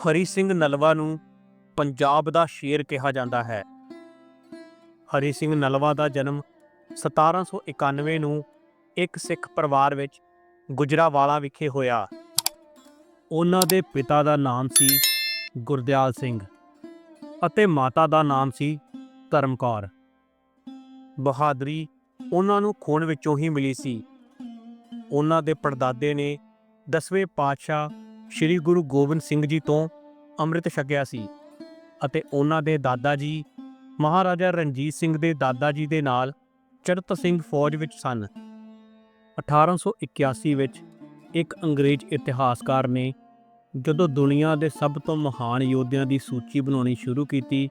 ਹਰੀ ਸਿੰਘ ਨਲਵਾ ਨੂੰ ਪੰਜਾਬ ਦਾ ਸ਼ੇਰ ਕਿਹਾ ਜਾਂਦਾ ਹੈ। ਹਰੀ ਸਿੰਘ ਨਲਵਾ ਦਾ ਜਨਮ 1791 ਨੂੰ ਇੱਕ ਸਿੱਖ ਪਰਿਵਾਰ ਵਿੱਚ ਗੁਜਰਾਵਾਲਾ ਵਿਖੇ ਹੋਇਆ। ਉਹਨਾਂ ਦੇ ਪਿਤਾ ਦਾ ਨਾਮ ਸੀ ਗੁਰਦਿਆਲ ਸਿੰਘ ਅਤੇ ਮਾਤਾ ਦਾ ਨਾਮ ਸੀ ਧਰਮਕੌਰ ਬਹਾਦਰੀ ਉਹਨਾਂ ਨੂੰ ਖੂਨ ਵਿੱਚੋਂ ਹੀ ਮਿਲੀ ਸੀ। ਉਹਨਾਂ ਦੇ ਪੜਦਾਦੇ ਨੇ ਦਸਵੇਂ ਪਾਤਸ਼ਾਹ ਸ੍ਰੀ ਗੁਰੂ ਗੋਬਿੰਦ ਸਿੰਘ ਜੀ ਤੋਂ ਅੰਮ੍ਰਿਤ ਛਕਿਆ ਸੀ ਅਤੇ ਉਹਨਾਂ ਦੇ ਦਾਦਾ ਜੀ, ਮਹਾਰਾਜਾ ਰਣਜੀਤ ਸਿੰਘ ਦੇ ਦਾਦਾ ਜੀ ਦੇ ਨਾਲ ਚੜਤ ਸਿੰਘ ਫੌਜ ਵਿੱਚ ਸਨ। 1881 ਵਿੱਚ ਇੱਕ ਅੰਗਰੇਜ਼ ਇਤਿਹਾਸਕਾਰ ਨੇ ਜਦੋਂ ਦੁਨੀਆ ਦੇ ਸਭ ਤੋਂ ਮਹਾਨ ਯੋਧਿਆਂ ਦੀ ਸੂਚੀ ਬਣਾਉਣੀ ਸ਼ੁਰੂ ਕੀਤੀ,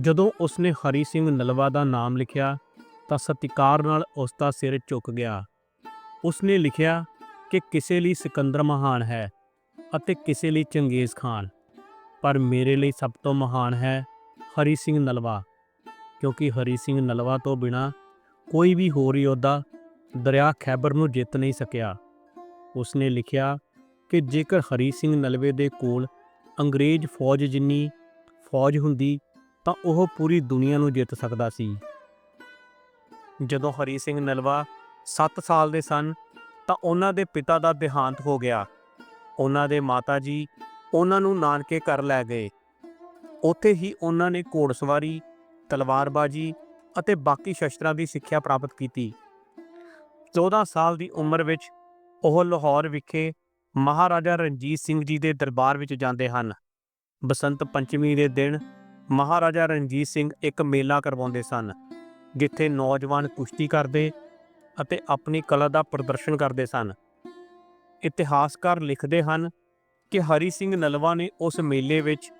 ਜਦੋਂ ਉਸਨੇ ਹਰੀ ਸਿੰਘ ਨਲਵਾ ਦਾ ਨਾਮ ਲਿਖਿਆ, ਤਾਂ ਸਤਿਕਾਰ ਨਾਲ ਉਸ ਦਾ ਸਿਰ ਝੁਕ ਗਿਆ। ਉਸਨੇ ਲਿਖਿਆ ਕਿ ਕਿਸੇ ਲਈ ਸਿਕੰਦਰ ਮਹਾਨ ਹੈ। ਅਤੇ ਕਿਸੇ ਲਈ ਚੰਗੇਜ਼ ਖਾਨ। ਪਰ ਮੇਰੇ ਲਈ ਸਭ ਤੋਂ ਮਹਾਨ ਹੈ ਹਰੀ ਸਿੰਘ ਨਲਵਾ। ਕਿਉਂਕਿ ਹਰੀ ਸਿੰਘ ਨਲਵਾ ਤੋਂ ਬਿਨਾ ਕੋਈ ਵੀ ਹੋਰ ਯੋਧਾ ਦਰਿਆ ਖੈਬਰ ਨੂੰ ਜਿੱਤ ਨਹੀਂ ਸਕਿਆ। ਉਸਨੇ ਲਿਖਿਆ ਕਿ ਜੇਕਰ ਹਰੀ ਸਿੰਘ ਨਲਵੇ ਦੇ ਕੋਲ ਅੰਗਰੇਜ਼ ਫੌਜ ਜਿੰਨੀ ਫੌਜ ਹੁੰਦੀ, ਤਾਂ ਉਹ ਪੂਰੀ ਦੁਨੀਆ ਨੂੰ ਜਿੱਤ ਸਕਦਾ ਸੀ। ਜਦੋਂ ਹਰੀ ਸਿੰਘ ਨਲਵਾ 7 ਸਾਲ ਦੇ ਸਨ, ਤਾਂ ਉਹਨਾਂ ਦੇ ਪਿਤਾ ਦਾ ਦੇਹਾਂਤ ਹੋ ਗਿਆ। ਉਹਨਾਂ ਦੇ ਮਾਤਾ ਜੀ ਉਹਨਾਂ ਨੂੰ ਨਾਨਕੇ ਘਰ ਲੈ ਗਏ। ਉੱਥੇ ਹੀ ਉਹਨਾਂ ਨੇ ਘੋੜਸਵਾਰੀ, ਤਲਵਾਰਬਾਜ਼ੀ ਅਤੇ ਬਾਕੀ ਸ਼ਸਤਰਾਂ ਦੀ ਸਿੱਖਿਆ ਪ੍ਰਾਪਤ ਕੀਤੀ। 14 ਸਾਲ ਦੀ ਉਮਰ ਵਿੱਚ ਉਹ ਲਾਹੌਰ ਵਿਖੇ ਮਹਾਰਾਜਾ ਰਣਜੀਤ ਸਿੰਘ ਜੀ ਦੇ ਦਰਬਾਰ ਵਿੱਚ ਜਾਂਦੇ ਹਨ। ਬਸੰਤ ਪੰਚਮੀ ਦੇ ਦਿਨ ਮਹਾਰਾਜਾ ਰਣਜੀਤ ਸਿੰਘ ਇੱਕ ਮੇਲਾ ਕਰਵਾਉਂਦੇ ਸਨ, ਜਿੱਥੇ ਨੌਜਵਾਨ ਕੁਸ਼ਤੀ ਕਰਦੇ ਅਤੇ ਆਪਣੀ ਕਲਾ ਦਾ ਪ੍ਰਦਰਸ਼ਨ ਕਰਦੇ ਸਨ। ਇਤਿਹਾਸਕਾਰ ਲਿਖਦੇ ਹਨ ਕਿ ਹਰੀ ਸਿੰਘ ਨਲਵਾ ਨੇ ਉਸ ਮੇਲੇ ਵਿੱਚ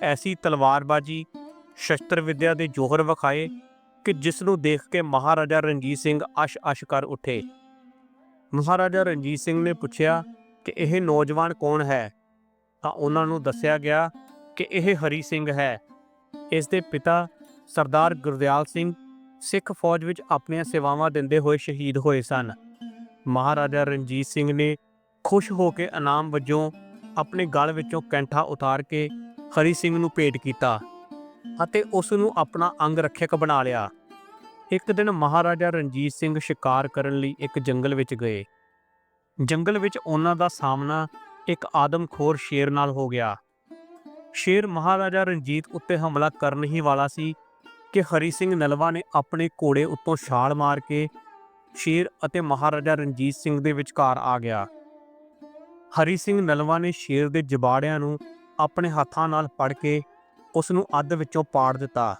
ਐਸੀ ਤਲਵਾਰਬਾਜ਼ੀ ਸ਼ਸਤਰ ਵਿਦਿਆ ਦੇ ਜੋਹਰ ਵਿਖਾਏ ਕਿ ਜਿਸ ਨੂੰ ਦੇਖ ਕੇ ਮਹਾਰਾਜਾ ਰਣਜੀਤ ਸਿੰਘ ਅਸ਼-ਅਸ਼ ਕਰ ਉੱਠੇ। ਮਹਾਰਾਜਾ ਰਣਜੀਤ ਸਿੰਘ ਨੇ ਪੁੱਛਿਆ ਕਿ ਇਹ ਨੌਜਵਾਨ ਕੌਣ ਹੈ? ਤਾਂ ਉਹਨਾਂ ਨੂੰ ਦੱਸਿਆ ਗਿਆ ਕਿ ਇਹ ਹਰੀ ਸਿੰਘ ਹੈ। ਇਸ ਦੇ ਪਿਤਾ ਸਰਦਾਰ ਗੁਰਦਿਆਲ ਸਿੰਘ ਸਿੱਖ ਫੌਜ ਵਿੱਚ ਆਪਣੀਆਂ ਸੇਵਾਵਾਂ ਦਿੰਦੇ ਹੋਏ ਸ਼ਹੀਦ ਹੋਏ ਸਨ। ਮਹਾਰਾਜਾ ਰਣਜੀਤ ਸਿੰਘ ਨੇ ਖੁਸ਼ ਹੋ ਕੇ ਇਨਾਮ ਵਜੋਂ ਆਪਣੇ ਗਲ ਵਿੱਚੋਂ ਕੈਂਠਾ ਉਤਾਰ ਕੇ ਹਰੀ ਸਿੰਘ ਨੂੰ ਭੇਟ ਕੀਤਾ ਅਤੇ ਉਸ ਨੂੰ ਆਪਣਾ ਅੰਗ ਰੱਖਿਅਕ ਬਣਾ ਲਿਆ। ਇੱਕ ਦਿਨ ਮਹਾਰਾਜਾ ਰਣਜੀਤ ਸਿੰਘ ਸ਼ਿਕਾਰ ਕਰਨ ਲਈ ਇੱਕ ਜੰਗਲ ਵਿੱਚ ਗਏ। ਜੰਗਲ ਵਿੱਚ ਉਹਨਾਂ ਦਾ ਸਾਹਮਣਾ ਇੱਕ ਆਦਮਖੋਰ ਸ਼ੇਰ ਨਾਲ ਹੋ ਗਿਆ। ਸ਼ੇਰ ਮਹਾਰਾਜਾ ਰਣਜੀਤ ਉੱਤੇ ਹਮਲਾ ਕਰਨ ਹੀ ਵਾਲਾ ਸੀ ਕਿ ਹਰੀ ਸਿੰਘ ਨਲਵਾ ਨੇ ਆਪਣੇ ਘੋੜੇ ਉੱਤੋਂ ਛਾਲ ਮਾਰ ਕੇ ਸ਼ੇਰ ਅਤੇ ਮਹਾਰਾਜਾ ਰਣਜੀਤ ਸਿੰਘ ਦੇ ਵਿਚਕਾਰ ਆ ਗਿਆ। ਹਰੀ ਸਿੰਘ ਨਲਵਾ ਨੇ ਸ਼ੇਰ ਦੇ ਜਬਾੜਿਆਂ ਨੂੰ ਆਪਣੇ ਹੱਥਾਂ ਨਾਲ ਫੜ ਕੇ ਉਸ ਨੂੰ ਅੱਧ ਵਿੱਚੋਂ ਪਾੜ ਦਿੱਤਾ।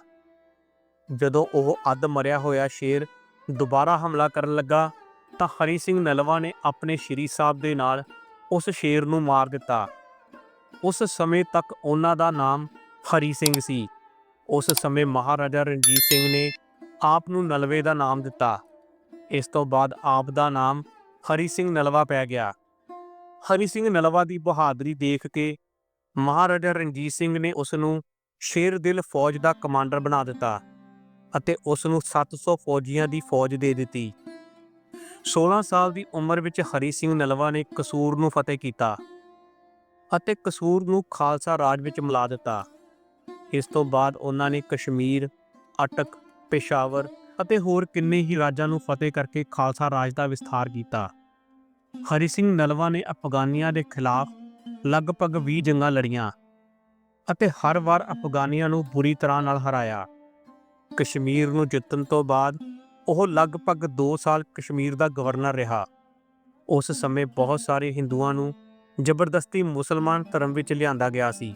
ਜਦੋਂ ਉਹ ਅੱਧ ਮਰਿਆ ਹੋਇਆ ਸ਼ੇਰ ਦੁਬਾਰਾ ਹਮਲਾ ਕਰਨ ਲੱਗਾ, ਤਾਂ ਹਰੀ ਸਿੰਘ ਨਲਵਾ ਨੇ ਆਪਣੇ ਸ਼੍ਰੀ ਸਾਹਿਬ ਦੇ ਨਾਲ ਉਸ ਸ਼ੇਰ ਨੂੰ ਮਾਰ ਦਿੱਤਾ। ਉਸ ਸਮੇਂ ਤੱਕ ਉਹਨਾਂ ਦਾ ਨਾਮ ਹਰੀ ਸਿੰਘ ਸੀ। ਉਸ ਸਮੇਂ ਮਹਾਰਾਜਾ ਰਣਜੀਤ ਸਿੰਘ ਨੇ ਆਪ ਨੂੰ ਨਲਵੇ ਦਾ ਨਾਮ ਦਿੱਤਾ। ਇਸ ਤੋਂ ਬਾਅਦ ਆਪ ਦਾ ਨਾਮ ਹਰੀ ਸਿੰਘ ਨਲਵਾ ਪੈ ਗਿਆ। ਹਰੀ ਸਿੰਘ ਨਲਵਾ ਦੀ ਬਹਾਦਰੀ ਦੇਖ ਕੇ ਮਹਾਰਾਜਾ ਰਣਜੀਤ ਸਿੰਘ ਨੇ ਉਸ ਨੂੰ ਸ਼ੇਰ ਦਿਲ ਫੌਜ ਦਾ ਕਮਾਂਡਰ ਬਣਾ ਦਿੱਤਾ ਅਤੇ ਉਸ ਨੂੰ 700 ਫੌਜੀਆਂ ਦੀ ਫੌਜ ਦੇ ਦਿੱਤੀ। 16 ਸਾਲ ਦੀ ਉਮਰ ਵਿੱਚ ਹਰੀ ਸਿੰਘ ਨਲਵਾ ਨੇ ਕਸੂਰ ਨੂੰ ਫਤਿਹ ਕੀਤਾ ਅਤੇ ਕਸੂਰ ਨੂੰ ਖਾਲਸਾ ਰਾਜ ਵਿੱਚ ਮਿਲਾ ਦਿੱਤਾ। ਇਸ ਤੋਂ ਬਾਅਦ ਉਹਨਾਂ ਨੇ ਕਸ਼ਮੀਰ, ਅਟਕ, ਪੇਸ਼ਾਵਰ ਅਤੇ ਹੋਰ ਕਿੰਨੇ ਹੀ ਰਾਜਾਂ ਨੂੰ ਫਤਿਹ ਕਰਕੇ ਖਾਲਸਾ ਰਾਜ ਦਾ ਵਿਸਥਾਰ ਕੀਤਾ। ਹਰੀ ਸਿੰਘ ਨਲਵਾ ਨੇ ਅਫਗਾਨੀਆਂ ਦੇ ਖਿਲਾਫ ਲਗਭਗ 20 ਜੰਗਾਂ ਲੜੀਆਂ ਅਤੇ ਹਰ ਵਾਰ ਅਫਗਾਨੀਆਂ ਨੂੰ ਬੁਰੀ ਤਰ੍ਹਾਂ ਨਾਲ ਹਰਾਇਆ। ਕਸ਼ਮੀਰ ਨੂੰ ਜਿੱਤਣ ਤੋਂ ਬਾਅਦ ਉਹ ਲਗਭਗ 2 ਸਾਲ ਕਸ਼ਮੀਰ ਦਾ ਗਵਰਨਰ ਰਿਹਾ। ਉਸ ਸਮੇਂ ਬਹੁਤ ਸਾਰੇ ਹਿੰਦੂਆਂ ਨੂੰ ਜ਼ਬਰਦਸਤੀ ਮੁਸਲਮਾਨ ਧਰਮ ਵਿੱਚ ਲਿਆਂਦਾ ਗਿਆ ਸੀ।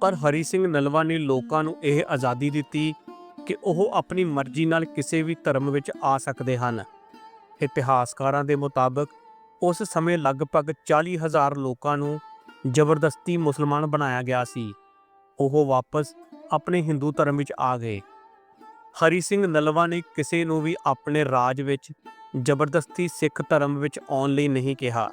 ਪਰ ਹਰੀ ਸਿੰਘ ਨਲਵਾ ਨੇ ਲੋਕਾਂ ਨੂੰ ਇਹ ਆਜ਼ਾਦੀ ਦਿੱਤੀ ਕਿ ਉਹ ਆਪਣੀ ਮਰਜ਼ੀ ਨਾਲ ਕਿਸੇ ਵੀ ਧਰਮ ਵਿੱਚ ਆ ਸਕਦੇ ਹਨ। ਇਤਿਹਾਸਕਾਰਾਂ ਦੇ ਮੁਤਾਬਕ ਉਸ ਸਮੇਂ ਲਗਭਗ 40000 ਲੋਕਾਂ ਨੂੰ ਜ਼ਬਰਦਸਤੀ ਮੁਸਲਮਾਨ ਬਣਾਇਆ ਗਿਆ ਸੀ। ਉਹ ਵਾਪਸ ਆਪਣੇ ਹਿੰਦੂ ਧਰਮ ਵਿੱਚ ਆ ਗਏ। ਹਰੀ ਸਿੰਘ ਨਲਵਾ ਨੇ ਕਿਸੇ ਨੂੰ ਵੀ ਆਪਣੇ ਰਾਜ ਵਿੱਚ ਜ਼ਬਰਦਸਤੀ ਸਿੱਖ ਧਰਮ ਵਿੱਚ ਆਉਣ ਲਈ ਨਹੀਂ ਕਿਹਾ।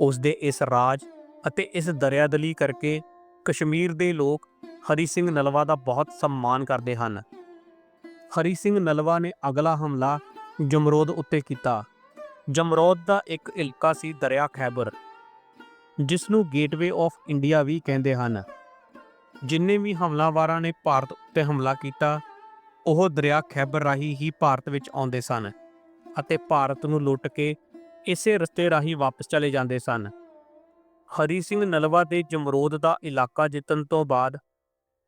ਉਸ ਦੇ ਇਸ ਰਾਜ ਅਤੇ ਇਸ ਦਰਿਆਦਲੀ ਕਰਕੇ ਕਸ਼ਮੀਰ ਦੇ ਲੋਕ ਹਰੀ ਸਿੰਘ ਨਲਵਾ ਦਾ ਬਹੁਤ ਸਨਮਾਨ ਕਰਦੇ ਹਨ। ਹਰੀ ਸਿੰਘ ਨਲਵਾ ਨੇ ਅਗਲਾ ਹਮਲਾ ਜਮਰੋਦ ਉੱਤੇ ਕੀਤਾ। ਜਮਰੌਦ ਦਾ ਇੱਕ ਇਲਕਾ ਸੀ ਦਰਿਆ ਖੈਬਰ ਜਿਸ ਨੂੰ ਗੇਟਵੇ ਆਫ ਇੰਡੀਆ ਵੀ ਕਹਿੰਦੇ ਹਨ। ਜਿੰਨੇ ਵੀ ਹਮਲਾਵਾਰਾਂ ਨੇ ਭਾਰਤ ਉੱਤੇ ਹਮਲਾ ਕੀਤਾ, ਉਹ ਦਰਿਆ ਖੈਬਰ ਰਾਹੀਂ ਹੀ ਭਾਰਤ ਵਿੱਚ ਆਉਂਦੇ ਸਨ ਅਤੇ ਭਾਰਤ ਨੂੰ ਲੁੱਟ ਕੇ ਇਸੇ ਰਸਤੇ ਰਾਹੀਂ ਵਾਪਸ ਚਲੇ ਜਾਂਦੇ ਸਨ। ਹਰੀ ਸਿੰਘ ਨਲਵਾ ਦੇ ਜਮਰੋਦ ਦਾ ਇਲਾਕਾ ਜਿੱਤਣ ਤੋਂ ਬਾਅਦ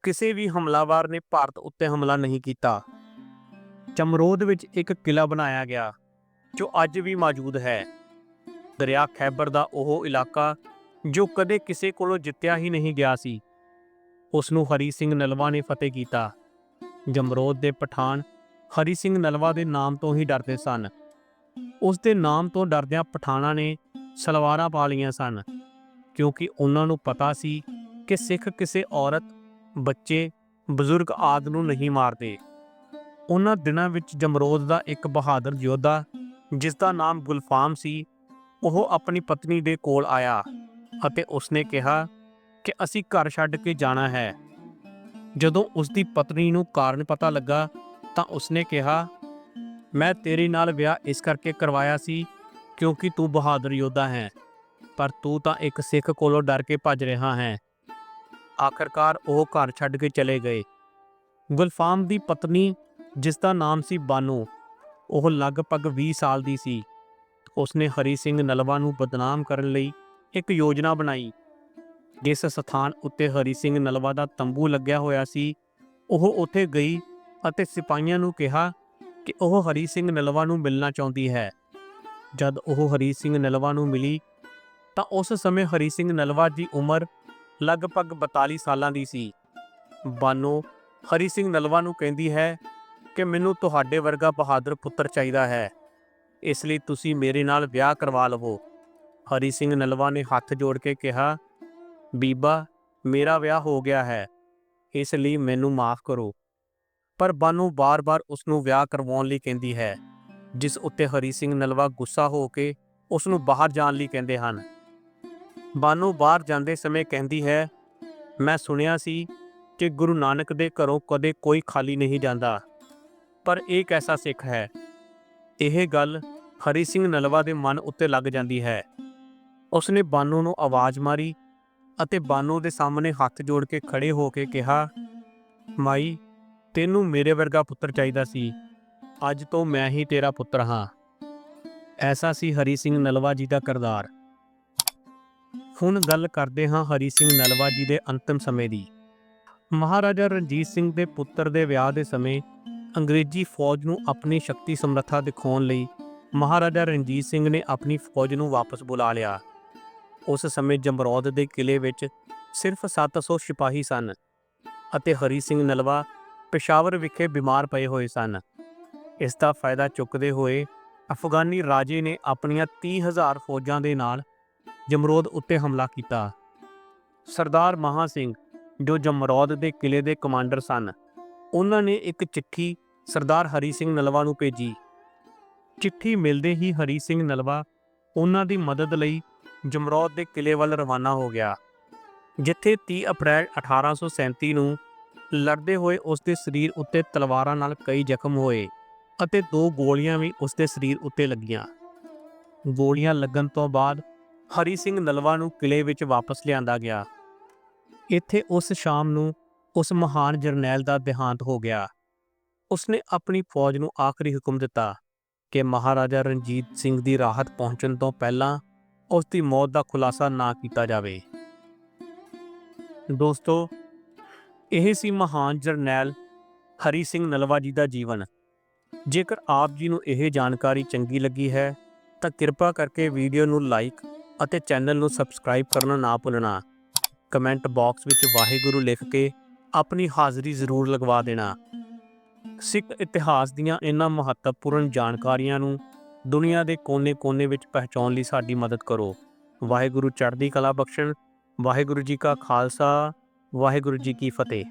ਕਿਸੇ ਵੀ ਹਮਲਾਵਰ ਨੇ ਭਾਰਤ ਉੱਤੇ ਹਮਲਾ ਨਹੀਂ ਕੀਤਾ। ਜਮਰੋਦ ਵਿੱਚ ਇੱਕ ਕਿਲਾ ਬਣਾਇਆ ਗਿਆ। ਜੋ ਅੱਜ ਵੀ ਮੌਜੂਦ ਹੈ। ਦਰਿਆ ਖੈਬਰ ਦਾ ਉਹ ਇਲਾਕਾ ਜੋ ਕਦੇ ਕਿਸੇ ਕੋਲੋਂ ਜਿੱਤਿਆ ਹੀ ਨਹੀਂ ਗਿਆ ਸੀ। ਉਸ ਨੂੰ ਹਰੀ ਸਿੰਘ ਨਲਵਾ ਨੇ ਫਤਿਹ ਕੀਤਾ। ਜਮਰੋਦ ਦੇ ਪਠਾਨ ਹਰੀ ਸਿੰਘ ਨਲਵਾ ਦੇ ਨਾਮ ਤੋਂ ਹੀ ਡਰਦੇ ਸਨ। ਉਸ ਦੇ ਨਾਮ ਤੋਂ ਡਰਦਿਆਂ ਪਠਾਨਾਂ ਨੇ ਸਲਵਾਰਾਂ ਪਾ ਲਈਆਂ ਸਨ, ਕਿਉਂਕਿ ਉਹਨਾਂ ਨੂੰ ਪਤਾ ਸੀ ਕਿ ਸਿੱਖ ਕਿਸੇ ਔਰਤ, ਬੱਚੇ, ਬਜ਼ੁਰਗ ਆਦ ਨੂੰ ਨਹੀਂ ਮਾਰਦੇ। ਉਹਨਾਂ ਦਿਨਾਂ ਵਿੱਚ ਜਮਰੋਦ ਦਾ ਇੱਕ ਬਹਾਦਰ ਯੋਧਾ ਜਿਸ ਦਾ ਨਾਮ ਗੁਲਫਾਮ ਸੀ, ਉਹ ਆਪਣੀ ਪਤਨੀ ਦੇ ਕੋਲ ਆਇਆ ਅਤੇ ਉਸਨੇ ਕਿਹਾ ਕਿ ਅਸੀਂ ਘਰ ਛੱਡ ਕੇ ਜਾਣਾ ਹੈ। ਜਦੋਂ ਉਸ ਦੀ ਪਤਨੀ ਨੂੰ ਕਾਰਨ ਪਤਾ ਲੱਗਾ, ਤਾਂ ਉਸਨੇ ਕਿਹਾ, ਮੈਂ ਤੇਰੇ ਨਾਲ ਵਿਆਹ ਇਸ ਕਰਕੇ ਕਰਵਾਇਆ ਸੀ ਕਿਉਂਕਿ ਤੂੰ ਬਹਾਦਰ ਯੋਧਾ ਹੈ, ਪਰ ਤੂੰ ਤਾਂ ਇੱਕ ਸਿੱਖ ਕੋਲੋਂ ਡਰ ਕੇ ਭੱਜ ਰਿਹਾ ਹੈ। ਆਖਰਕਾਰ ਉਹ ਘਰ ਛੱਡ ਕੇ ਚਲੇ ਗਏ। ਗੁਲਫਾਮ ਦੀ ਪਤਨੀ ਜਿਸ ਦਾ ਨਾਮ ਸੀ ਬਾਨੂ ਉਹ ਲਗਭਗ 20 ਸਾਲ ਦੀ ਸੀ। ਉਸਨੇ ਹਰੀ ਸਿੰਘ ਨਲਵਾ ਨੂੰ ਬਦਨਾਮ ਕਰਨ ਲਈ ਇੱਕ ਯੋਜਨਾ ਬਣਾਈ। ਜਿਸ ਸਥਾਨ ਉੱਤੇ ਹਰੀ ਸਿੰਘ ਨਲਵਾ ਦਾ ਤੰਬੂ ਲੱਗਿਆ ਹੋਇਆ ਸੀ, ਉਹ ਉੱਥੇ ਗਈ ਅਤੇ ਸਿਪਾਹੀਆਂ ਨੂੰ ਕਿਹਾ ਕਿ ਉਹ ਹਰੀ ਸਿੰਘ ਨਲਵਾ ਨੂੰ ਮਿਲਣਾ ਚਾਹੁੰਦੀ ਹੈ। ਜਦ ਉਹ ਹਰੀ ਸਿੰਘ ਨਲਵਾ ਨੂੰ ਮਿਲੀ, ਤਾਂ ਉਸ ਸਮੇਂ ਹਰੀ ਸਿੰਘ ਨਲਵਾ ਦੀ ਉਮਰ ਲਗਭਗ 42 ਸਾਲਾਂ ਦੀ ਸੀ। ਬਾਨੋ, ਹਰੀ ਸਿੰਘ ਨਲਵਾ ਨੂੰ ਕਹਿੰਦੀ ਹੈ ਕਿ ਮੈਨੂੰ ਤੁਹਾਡੇ ਵਰਗਾ ਬਹਾਦਰ ਪੁੱਤਰ ਚਾਹੀਦਾ ਹੈ। ਇਸ ਲਈ ਤੁਸੀਂ ਮੇਰੇ ਨਾਲ ਵਿਆਹ ਕਰਵਾ ਲਵੋ। ਹਰੀ ਸਿੰਘ ਨਲਵਾ ਨੇ ਹੱਥ ਜੋੜ ਕੇ ਕਿਹਾ, ਬੀਬਾ, ਮੇਰਾ ਵਿਆਹ ਹੋ ਗਿਆ ਹੈ। ਇਸ ਲਈ ਮੈਨੂੰ ਮਾਫ ਕਰੋ। ਪਰ ਬਾਨੂ ਬਾਰ-ਬਾਰ ਉਸ ਨੂੰ ਵਿਆਹ ਕਰਵਾਉਣ ਲਈ ਕਹਿੰਦੀ ਹੈ, ਜਿਸ ਉੱਤੇ ਹਰੀ ਸਿੰਘ ਨਲਵਾ ਗੁੱਸਾ ਹੋ ਕੇ ਉਸ ਨੂੰ ਬਾਹਰ ਜਾਣ ਲਈ ਕਹਿੰਦੇ ਹਨ। ਬਾਨੂ ਬਾਹਰ ਜਾਂਦੇ ਸਮੇਂ ਕਹਿੰਦੀ ਹੈ, ਮੈਂ ਸੁਣਿਆ ਸੀ ਕਿ ਗੁਰੂ ਨਾਨਕ ਦੇ ਘਰੋਂ ਕਦੇ ਕੋਈ ਖਾਲੀ ਨਹੀਂ ਜਾਂਦਾ। ਪਰ ਇਹ ਕੈਸਾ ਸਿੱਖ ਹੈ? ਇਹ ਗੱਲ ਹਰੀ ਸਿੰਘ ਨਲਵਾ ਦੇ ਮਨ ਉੱਤੇ ਲੱਗ ਜਾਂਦੀ ਹੈ। ਉਸਨੇ ਬਾਨੂ ਨੂੰ ਆਵਾਜ਼ ਮਾਰੀ ਅਤੇ ਬਾਨੂ ਦੇ ਸਾਹਮਣੇ ਹੱਥ ਜੋੜ ਕੇ ਖੜੇ ਹੋ ਕੇ ਕਿਹਾ, ਮਾਈ, ਤੈਨੂੰ ਮੇਰੇ ਵਰਗਾ ਪੁੱਤਰ ਚਾਹੀਦਾ ਸੀ। ਅੱਜ ਤੋਂ ਮੈਂ ਹੀ ਤੇਰਾ ਪੁੱਤਰ ਹਾਂ। ਐਸਾ ਸੀ ਹਰੀ ਸਿੰਘ ਨਲਵਾ ਜੀ ਦਾ ਕਰਦਾਰ। ਹੁਣ ਗੱਲ ਕਰਦੇ ਹਾਂ ਹਰੀ ਸਿੰਘ ਨਲਵਾ ਜੀ ਦੇ ਅੰਤਿਮ ਸਮੇਂ ਦੀ। ਮਹਾਰਾਜਾ ਰਣਜੀਤ ਸਿੰਘ ਦੇ ਪੁੱਤਰ ਦੇ ਵਿਆਹ ਦੇ ਸਮੇਂ ਅੰਗਰੇਜ਼ੀ ਫੌਜ ਨੂੰ ਆਪਣੀ ਸ਼ਕਤੀ ਸਮਰੱਥਾ ਦਿਖਾਉਣ ਲਈ ਮਹਾਰਾਜਾ ਰਣਜੀਤ ਸਿੰਘ ਨੇ ਆਪਣੀ ਫੌਜ ਨੂੰ ਵਾਪਸ ਬੁਲਾ ਲਿਆ। ਉਸ ਸਮੇਂ ਜਮਰੌਦ ਦੇ ਕਿਲੇ ਵਿੱਚ ਸਿਰਫ 700 ਸਿਪਾਹੀ ਸਨ ਅਤੇ ਹਰੀ ਸਿੰਘ ਨਲਵਾ ਪੇਸ਼ਾਵਰ ਵਿਖੇ ਬਿਮਾਰ ਪਏ ਹੋਏ ਸਨ। ਇਸ ਦਾ ਫਾਇਦਾ ਚੁੱਕਦੇ ਹੋਏ ਅਫਗਾਨੀ ਰਾਜੇ ਨੇ ਆਪਣੀਆਂ 30000 ਫੌਜਾਂ ਦੇ ਨਾਲ ਜਮਰੌਦ ਉੱਤੇ ਹਮਲਾ ਕੀਤਾ। ਸਰਦਾਰ ਮਹਾ ਸਿੰਘ, ਜੋ ਜਮਰੌਦ ਦੇ ਕਿਲੇ ਦੇ ਕਮਾਂਡਰ ਸਨ, ਉਹਨਾਂ ਨੇ ਇੱਕ ਚਿੱਠੀ ਸਰਦਾਰ ਹਰੀ ਸਿੰਘ ਨਲਵਾ ਨੂੰ ਭੇਜੀ। ਚਿੱਠੀ ਮਿਲਦੇ ਹੀ ਹਰੀ ਸਿੰਘ ਨਲਵਾ ਉਹਨਾਂ ਦੀ ਮਦਦ ਲਈ ਜਮਰੌਦ ਦੇ ਕਿਲੇ ਵੱਲ ਰਵਾਨਾ ਹੋ ਗਿਆ, ਜਿੱਥੇ 30 ਅਪ੍ਰੈਲ 1837 ਨੂੰ ਲੜਦੇ ਹੋਏ ਉਸ ਦੇ ਸਰੀਰ ਉੱਤੇ ਤਲਵਾਰਾਂ ਨਾਲ ਕਈ ਜ਼ਖਮ ਹੋਏ ਅਤੇ ਦੋ ਗੋਲੀਆਂ ਵੀ ਉਸ ਦੇ ਸਰੀਰ ਉੱਤੇ ਲੱਗੀਆਂ। ਗੋਲੀਆਂ ਲੱਗਣ ਤੋਂ ਬਾਅਦ ਹਰੀ ਸਿੰਘ ਨਲਵਾ ਨੂੰ ਕਿਲੇ ਵਿੱਚ ਵਾਪਸ ਲਿਆਂਦਾ ਗਿਆ। ਇੱਥੇ ਉਸ ਸ਼ਾਮ ਨੂੰ ਉਸ ਮਹਾਨ ਜਰਨੈਲ ਦਾ ਦੇਹਾਂਤ ਹੋ ਗਿਆ। ਉਸਨੇ ਆਪਣੀ ਫੌਜ ਨੂੰ ਆਖਰੀ ਹੁਕਮ ਦਿੱਤਾ ਕਿ ਮਹਾਰਾਜਾ ਰਣਜੀਤ ਸਿੰਘ ਦੀ ਰਾਹਤ ਪਹੁੰਚਣ ਤੋਂ ਪਹਿਲਾਂ ਉਸ ਦੀ ਮੌਤ ਦਾ ਖੁਲਾਸਾ ਨਾ ਕੀਤਾ ਜਾਵੇ। ਦੋਸਤੋ, ਇਹ ਸੀ ਮਹਾਨ ਜਰਨੈਲ ਹਰੀ ਸਿੰਘ ਨਲਵਾ ਜੀ ਦਾ ਜੀਵਨ। ਜੇਕਰ ਆਪ ਜੀ ਨੂੰ ਇਹ ਜਾਣਕਾਰੀ ਚੰਗੀ ਲੱਗੀ ਹੈ, ਤਾਂ ਕਿਰਪਾ ਕਰਕੇ ਵੀਡੀਓ ਨੂੰ ਲਾਈਕ ਅਤੇ ਚੈਨਲ ਨੂੰ ਸਬਸਕ੍ਰਾਈਬ ਕਰਨਾ ਨਾ ਭੁੱਲਣਾ। ਕਮੈਂਟ ਬਾਕਸ ਵਿੱਚ ਵਾਹਿਗੁਰੂ ਲਿਖ ਕੇ ਆਪਣੀ ਹਾਜ਼ਰੀ ਜ਼ਰੂਰ ਲਗਵਾ ਦੇਣਾ। ਸਿੱਖ ਇਤਿਹਾਸ ਦੀਆਂ ਇਹਨਾਂ ਮਹੱਤਵਪੂਰਨ ਜਾਣਕਾਰੀਆਂ ਨੂੰ ਦੁਨੀਆ ਦੇ ਕੋਨੇ-ਕੋਨੇ ਵਿੱਚ ਪਹੁੰਚਾਉਣ ਲਈ ਸਾਡੀ ਮਦਦ ਕਰੋ। ਵਾਹਿਗੁਰੂ ਚੜ੍ਹਦੀ ਕਲਾ ਬਖਸ਼ਣ ਵਾਹਿਗੁਰੂ ਜੀ ਕਾ ਖਾਲਸਾ ਵਾਹਿਗੁਰੂ ਜੀ ਕੀ ਫਤਿਹ।